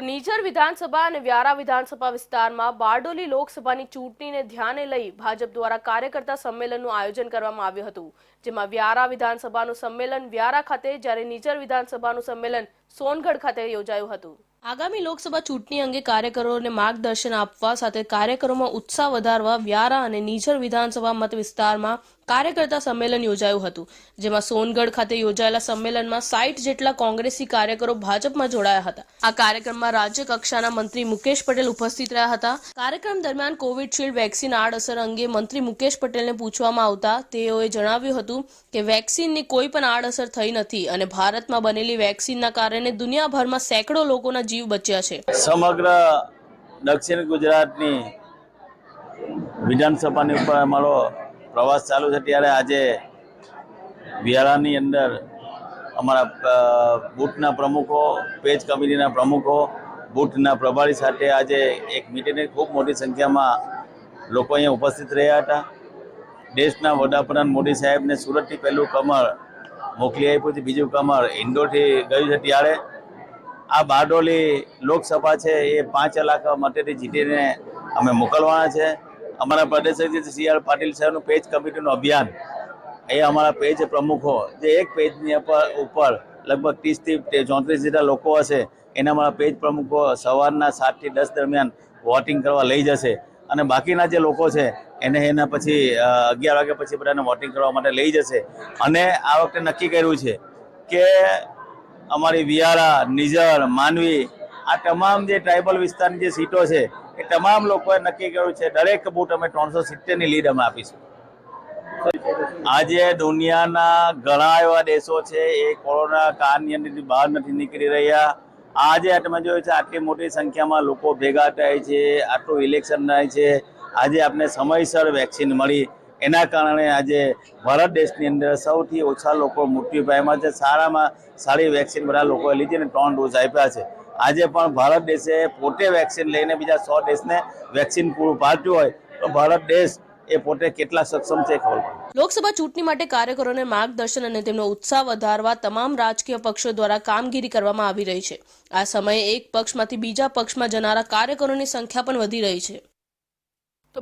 તો નીજર વિધાનસભા અને વ્યારા વિધાનસભા વિસ્તારમાં બારડોલી લોકસભાની ચૂંટણીને ધ્યાને લઈ ભાજપ દ્વારા કાર્યકર્તા સંમેલનનું આયોજન કરવામાં આવ્યું હતું, જેમાં વ્યારા વિધાનસભાનું સંમેલન વ્યારા ખાતે જ્યારે નીજર વિધાનસભાનું સંમેલન સોનગઢ ખાતે યોજાયું હતું. આગામી લોકસભા ચૂંટણી અંગે કાર્યકરોને માર્ગદર્શન આપવા સાથે કાર્યકરોમાં ઉત્સાહ વધારવા, વ્યારા અને નીજર વિધાનસભા મત વિસ્તારમાં કાર્યકર્તા સંમેલન યોજાયું હતું, જેમાં સોનગઢ ખાતે યોજાયેલા સંમેલનમાં સાઠ જેટલા કોંગ્રેસી કાર્યકરો ભાજપમાં જોડાયા હતા. આ કાર્યક્રમમાં રાજ્ય કક્ષાના મંત્રી મુકેશ પટેલ ઉપસ્થિત રહ્યા હતા. કાર્યક્રમ દરમિયાન કોવિડશીલ્ડ વેક્સિન આડઅસર અંગે મંત્રી મુકેશ પટેલને પૂછવામાં આવતા તેઓએ જણાવ્યું હતું કે વેક્સિનની કોઈ પણ આડઅસર થઈ નથી અને ભારતમાં બનેલી વેક્સિનના કારણે દુનિયાભરમાં સેંકડો લોકોના જીવ બચ્યા છે. સમગ્ર દક્ષિણ ગુજરાતની વિધાનસભાની ઉપર અમારો પ્રવાસ ચાલુ છે ત્યારે આજે વિયારાની અંદર અમારા બુટના પ્રમુખો, પેજ કમિટીના પ્રમુખો બૂથના પ્રભારી સાથે આજે એક મિટિંગની ખૂબ મોટી સંખ્યામાં લોકો અહીંયા ઉપસ્થિત રહ્યા હતા. દેશના વડાપ્રધાન મોદી સાહેબને સુરતથી પહેલું કમળ મોકલી આપ્યું છે. બીજું કમળ ઇન્દોરથી ગયું છે ત્યારે. આ બારડોલી લોકસભા છે, એ પાંચ લાખ મતેથી જીતીને અમે મોકલવાના છે. અમારા પ્રદેશ સી આર પાટીલ સાહેબનું પેજ કમિટીનું અભિયાન, એ અમારા પેજ પ્રમુખો જે એક પેજની ઉપર લગભગ ત્રીસથી ચોત્રીસ જેટલા લોકો હશે, એના અમારા પેજ પ્રમુખો સવારના સાતથી દસ દરમિયાન વોટિંગ કરવા લઈ જશે. અને બાકીના જે લોકો છે, એને એના પછી અગિયાર વાગ્યા પછી બધાને વોટિંગ કરવા માટે લઈ જશે. અને આ વખતે નક્કી કર્યું છે કે અમારી વિયારા, નિઝર, માનવી, આ તમામ જે ટ્રાઇબલ વિસ્તારની જે સીટો છે, એ તમામ લોકોએ નક્કી કર્યું છે, દરેક બૂટ અમે ત્રણસો સિત્તેરની લીડ અમે આપીશું. આજે દુનિયાના ઘણા એવા દેશો છે, એ કોરોના કાળની અંદરથી બહાર નથી નીકળી રહ્યા. આજે તમે જોયું છે, આટલી મોટી સંખ્યામાં લોકો ભેગા થાય છે, આટલું ઇલેક્શન થાય છે. આજે આપણે સમયસર વેક્સિન મળી. એના કારણે આજે ભારત દેશની અંદર સૌથી ઓછા લોકો મૃત્યુ પામ્યા છે. સારામાં સારી વેક્સિન બધા લોકોએ લીધી અને ત્રણ ડોઝ આપ્યા છે. આજે પણ ભારત દેશે પોતે વેક્સિન લઈને બીજા સો દેશને વેક્સિન પૂરું પાડ્યું હોય તો ભારત દેશ એ પોતે કેટલા સક્ષમ છે ખબર પડે. લોકસભા ચૂંટણી માટે કાર્યકરોને માર્ગદર્શન અને તેમનો ઉત્સાહ વધારવા તમામ રાજકીય પક્ષો દ્વારા કામગીરી કરવામાં આવી રહી છે. આ સમયે એક પક્ષમાંથી બીજા પક્ષમાં જનારા કાર્યકરોની સંખ્યા પણ વધી રહી છે. તો